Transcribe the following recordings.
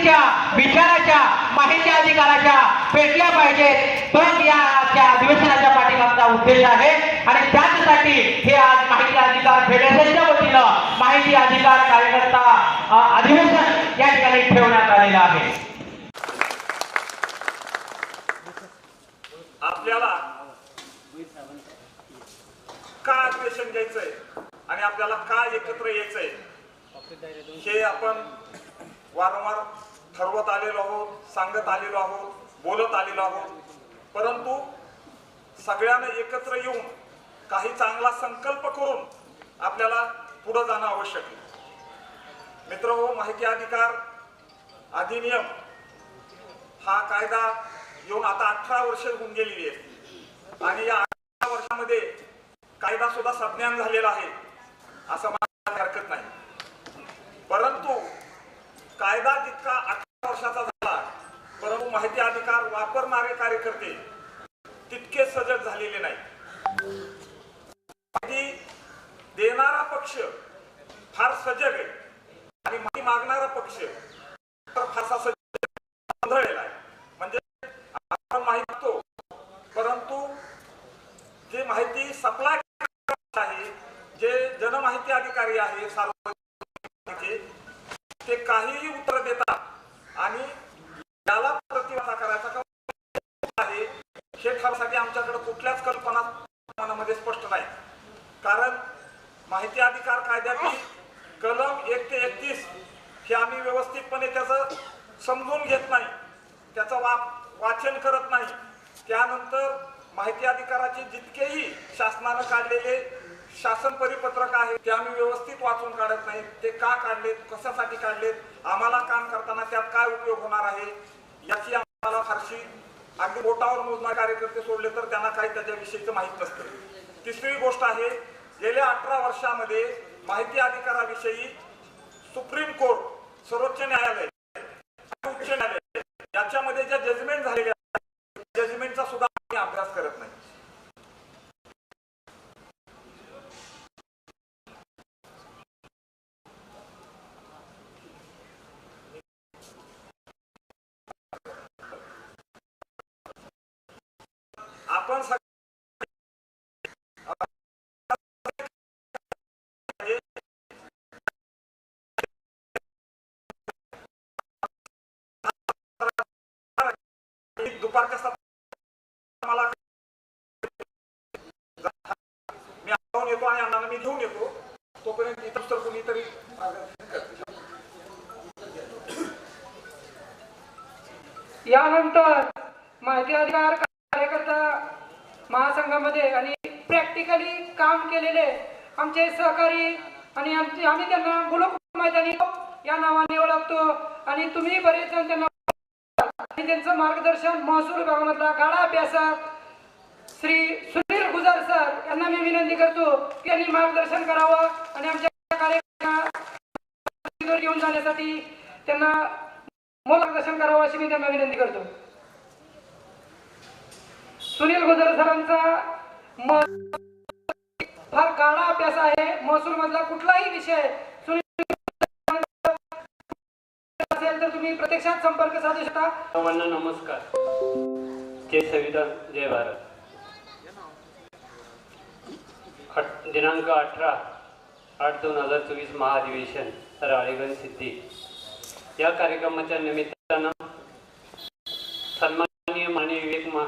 माहितीच्या विचाराच्या माहिती अधिकाराच्या पेटल्या पाहिजेत. पण या आजच्या अधिवेशनाच्या पाठीमागचा उद्देश आहे. आणि त्याचसाठी हे आज माहिती अधिकार फेडरेशनच्या वतीनं माहिती अधिकार कार्यकर्ता अधिवेशन या ठिकाणी ठेवण्यात आलेलं आहे. आपल्याला का अधिवेशन घ्यायचंय? आणि आपल्याला का एकत्र यायचंय? हे आपण वारंवार ठरवत आलेलो आहोत सांगत आलेलो आहोत बोलत आलेलो आहोत. परंतु सगळ्यांना एकत्र येऊन काही चांगला संकल्प करून आपल्याला पुढं जाणं आवश्यक आहे. मित्र हो माहिती अधिकार अधिनियम हा कायदा येऊन आता अठरा वर्ष होऊन गेलेली आहेत. आणि या अठरा वर्षामध्ये कायदा सुद्धा संज्ञान झालेला आहे असं मला हरकत नाही. परंतु कायदा जितका अठरा वर्षाचा झाला. परंतु माहिती अधिकार वापरणारे कार्यकर्ते तितके सजग झालेले नाही माहिती देणारा पक्ष फार सजग आहे. आणि माहिती मागणारा पक्ष फारसा सजग गोंधळलेला आहे. म्हणजे आपण माहिती देतो परंतु जे माहिती सप्लाय आहे जे जनमाहिती अधिकारी आहे सार्वजनिक ते काहीही उत्तर देतात आणि याला प्रतिवादा करायचा का आहे हे ठरसाठी आमच्याकडे कुठल्याच कल्पना मनामध्ये स्पष्ट नाही कारण माहिती अधिकार कायद्यातील कलम एक ते एकतीस हे आम्ही व्यवस्थितपणे त्याचं समजून घेत नाही. त्याचं वा वाचन करत नाही. त्यानंतर माहिती अधिकाराचे जितकेही शासनानं काढलेले शासन परिपत्रक आहे ते आम्ही व्यवस्थित वाचून काढत नाही. ते का काढलेत? कशासाठी काढलेत? आम्हाला काम करताना त्यात काय उपयोग होणार आहे? याची आम्हाला फारशी अगदी बोटावर मोजणारे कार्यकर्ते सोडले तर त्यांना काही त्याच्याविषयीचं माहीत नसतं. तिसरी गोष्ट आहे गेल्या अठरा वर्षामध्ये माहिती अधिकाराविषयी सुप्रीम कोर्ट सर्वोच्च न्यायालय उच्च न्यायालय याच्यामध्ये ज्या जजमेंट झालेल्या जजमेंटचा सुद्धा आम्ही अभ्यास करत नाही. आपण सग- दुपारच्या सत्रात मला मी जाऊन येतो आणि अण्णांना मी घेऊन येतो तोपर्यंत इतर तर कोणीतरी यानंतर माहिती अधिकार कार्यकर्ता महासंघामध्ये आणि प्रॅक्टिकली काम केलेले आमचे सहकारी आणि आमचे आम्ही त्यांना गुलक मैदानी या नावाने ओळखतो. आणि तुम्ही बरेच जण त्यांना आणि त्यांचं मार्गदर्शन महसूल विभागामधला गाडा अभ्यासक श्री सुनील गुजार सर यांना मी विनंती करतो की यांनी मार्गदर्शन करावं आणि आमच्या घेऊन जाण्यासाठी त्यांना मार्गदर्शन करावं अशी मी त्यांना विनंती करतो. सुनील गुजर सरांचा फार गाळा अभ्यास आहे. महसूल मधला कुठलाही विषय असेल तर तुम्ही प्रत्यक्षात संपर्क साधू शकता. सर्वांना नमस्कार. जय संविधान जय भारत. दिनांक अठरा आठ दोन हजार चोवीस महाधिवेशन राळेगण सिद्धी. या कार्यक्रमाच्या निमित्तानं सन्माननीय माननीय विवेक मा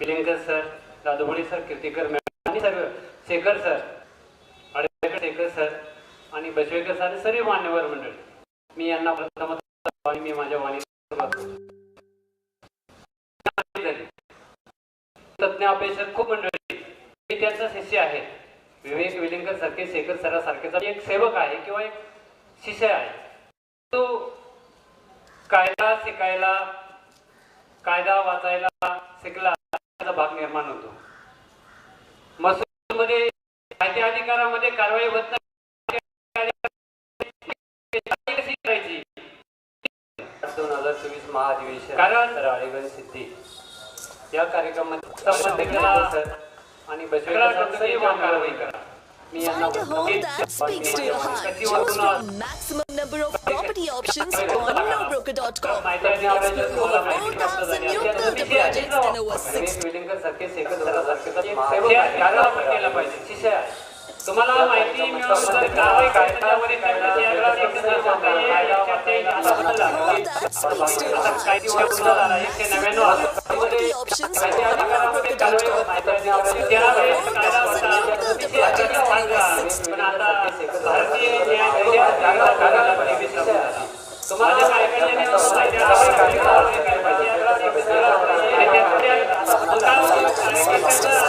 विलिंगर sir Dadobale sir Kirtikar madam आणि सर्व शेखर सर आडेकर शेखर सर आणि बसवेकर सर सर्व मान्यवर मंडळी. मी यांना प्रथम आणि मी माझ्या वाणी तज्ञ अपेक्षक खूप मंडळी मी त्यांचा शिष्य आहे. विवेक विलिंगर सारखे शेखर सरासारखेचा एक सेवक आहे किंवा एक शिष्य आहे तो कायदा शिकायला कायदा वाचायला शिकला त्याचा भाग निर्माण होतो. मसूदमध्ये कायदे अधिकारामध्ये कारवाई होत नाही. करायची दोन हजार चोवीस महाधिवेशन कारण राळेगण सिद्धी या कार्यक्रमात Find a hole that speaks to your heart. कशी Choose वाचणार from Max maximum number of property options on nobroker.com. माहिती आणि आवडायचं तुम्हाला Explore माहिती more tabs and new प्राप्त builder projects and over six विलिंगर सारखे सेकंद सारखे एक सेवक आहे त्याला आपण केला पाहिजे शिष्य आहे तुम्हाला माहिती मिळवून जर होतं,